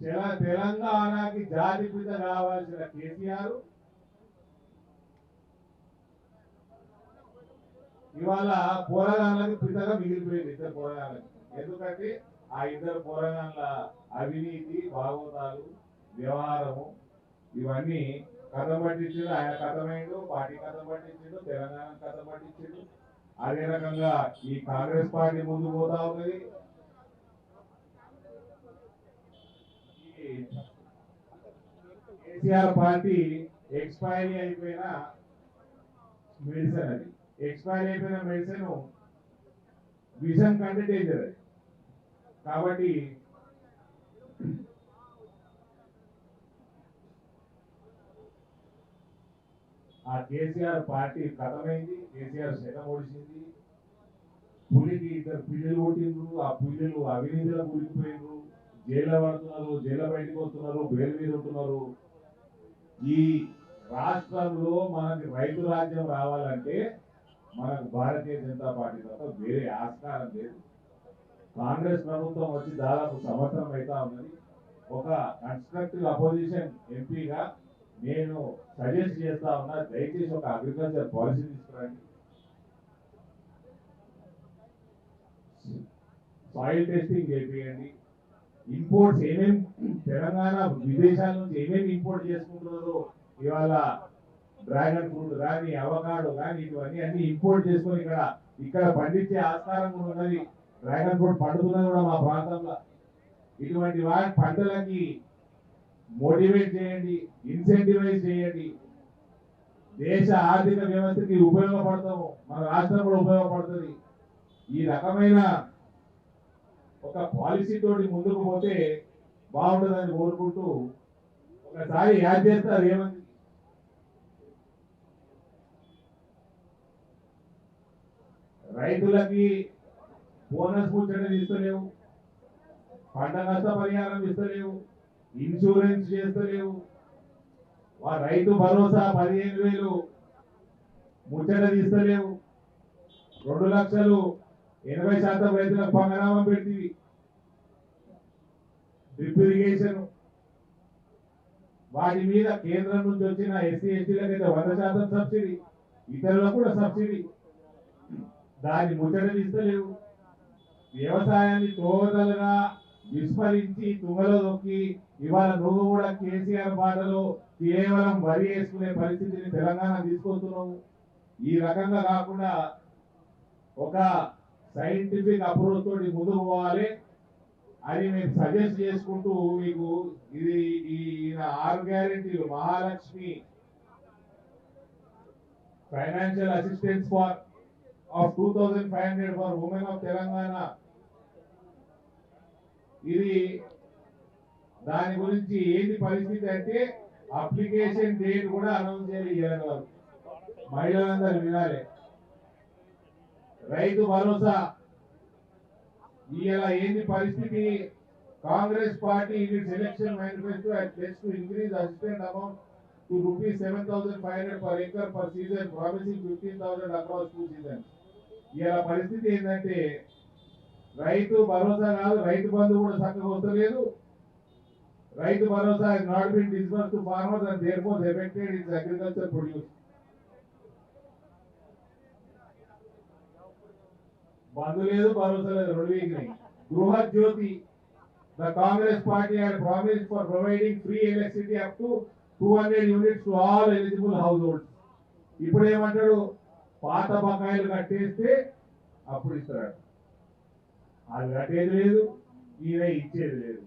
తెలంగాణకి జాతి పిత రావాల్సిన కేసీఆర్. ఇవాళ పోరగాళ్ళకి పితగా మిగిలిపోయింది ఇద్దరు పోరగాళ్ళకి ఎందుకంటే ఆ ఇద్దరు పోరగాళ్ళ అవినీతి భాగవతాలు వ్యవహారము ఇవన్నీ కథ పట్టించిండు ఆయన కథమైండు పార్టీ కథ పట్టించిండు తెలంగాణ కథ పట్టించిండు. అదే రకంగా ఈ కాంగ్రెస్ పార్టీ ముందు పోతా ఉన్నది ఈ కేసీఆర్ పార్టీ ఎక్స్పైరీ అయిపోయిన మెడిసిన్ అది. ఎక్స్పైరీ అయిపోయిన మెడిసిన్ విషం కంటే డేంజర్ అది. కాబట్టి ఆ కేసీఆర్ పార్టీ కథమైంది కేసీఆర్ శతం ఓడిసింది పులికి ఇద్దరు పిల్లలు కొట్టిండ్రు ఆ పిల్లలు అవినీతిలో కూలిపోయినరు జైల్లో పడుతున్నారు జైల్లో బయటకు వస్తున్నారు బెయిల్ మీద ఉంటున్నారు. ఈ రాష్ట్రంలో మనకి రైతు రాజ్యం రావాలంటే మనకు భారతీయ జనతా పార్టీ తప్ప వేరే ఆస్కారం లేదు. కాంగ్రెస్ ప్రభుత్వం వచ్చి దాదాపు సంవత్సరం అవుతా ఉన్నది. ఒక కన్స్ట్రక్టివ్ అపోజిషన్ ఎంపీగా నేను సజెస్ట్ చేస్తా ఉన్నా దయచేసి ఒక అగ్రికల్చర్ పాలసీ తీసుకురండి. సాయిల్ టెస్టింగ్ చేపియండి. ఇంపోర్ట్స్ ఏమేమి తెలంగాణ విదేశాల నుంచి ఏమేమి ఇంపోర్ట్ చేసుకుంటున్నారో ఇవాళ డ్రాగన్ ఫ్రూట్ కానీ అవకాడో కానీ ఇవన్నీ అన్ని ఇంపోర్ట్ చేసుకొని ఇక్కడ ఇక్కడ పండించే ఆస్కారం కూడా ఉన్నది. డ్రాగన్ ఫ్రూట్ పండుతున్నది కూడా మా ప్రాంతంలో. ఇటువంటి వాటి పంటలకి మోటివేట్ చేయండి ఇన్సెంటివైజ్ చేయండి. దేశ ఆర్థిక వ్యవస్థకి ఉపయోగపడతాము. మన రాష్ట్రం కూడా ఉపయోగపడుతుంది. ఈ రకమైన ఒక పాలసీ తోటి ముందుకు పోతే బాగుంటుందని కోరుకుంటూ ఒకసారి యాడ్ చేస్తారు ఏమంది రైతులకి బోనస్ ముచ్చట ఇస్తలేవు పంట నష్ట పరిహారం ఇస్తలేవు ఇన్సూరెన్స్ చేస్తలేవు. రైతు భరోసా పదిహేను వేలు ముచ్చట తీస్తలేవు. రెండు లక్షలు ఎనభై శాతం రైతులకు పంగనామం పెట్టి డ్రిప్ ఇరిగేషన్. వాటి మీద కేంద్రం నుంచి వచ్చిన ఎస్సీ ఎస్టీలకు అయితే వంద శాతం సబ్సిడీ ఇతరులకు కూడా సబ్సిడీ. దాని ముచ్చట తీస్తలేవు వ్యవసాయాన్ని టోటల్గా విస్మరించి తుంగలో దొక్కి ఇవాళ నువ్వు కూడా కేసీఆర్ బాటలో కేవలం వరి వేసుకునే పరిస్థితిని తెలంగాణ తీసుకొస్తున్నావు. ఈ రకంగా కాకుండా ఒక సైంటిఫిక్ అప్రోచ్ తోటి ముందుకు పోవాలి. అని నేను సజెస్ట్ చేసుకుంటూ మీకు ఇది ఈ ఈయన ఆరు గ్యారెంటీలు Mahalakshmi financial assistance for of two thousand five hundred for women of Telangana ఇది దాని గురించి ఏంటి పరిస్థితి అంటే అప్లికేషన్ డేట్ కూడా అనౌన్స్ చేయాలి ఇవ్వడం వారు మహిళలందరూ వినాలి. రైతు భరోసా ఇవాళ ఏంది పరిస్థితి? Congress party in its election manifesto at plus to increase assistant amount to rupees seven thousand five hundred per acre per season promising fifteen thousand across two seasons ఇవాళ పరిస్థితి ఏంటంటే రైతు భరోసా కాదు రైతు బంధు కూడా చక్కగా వస్తలేదు. Rythu Bharosa not been disburse to farmers and therefore affected its agriculture produce Bandhu లేదు భరోసా లేదు రెండు వీక్నాయి Gruha Jyothi the Congress party had promise for providing free electricity up to two hundred units to all eligible households ఇప్పుడు ఏమంటాడు పాత బకాయిలు కట్టేస్తే అప్పుడు ఇస్తాడు. అది కట్టేది లేదు ఈయన ఇచ్చేది లేదు.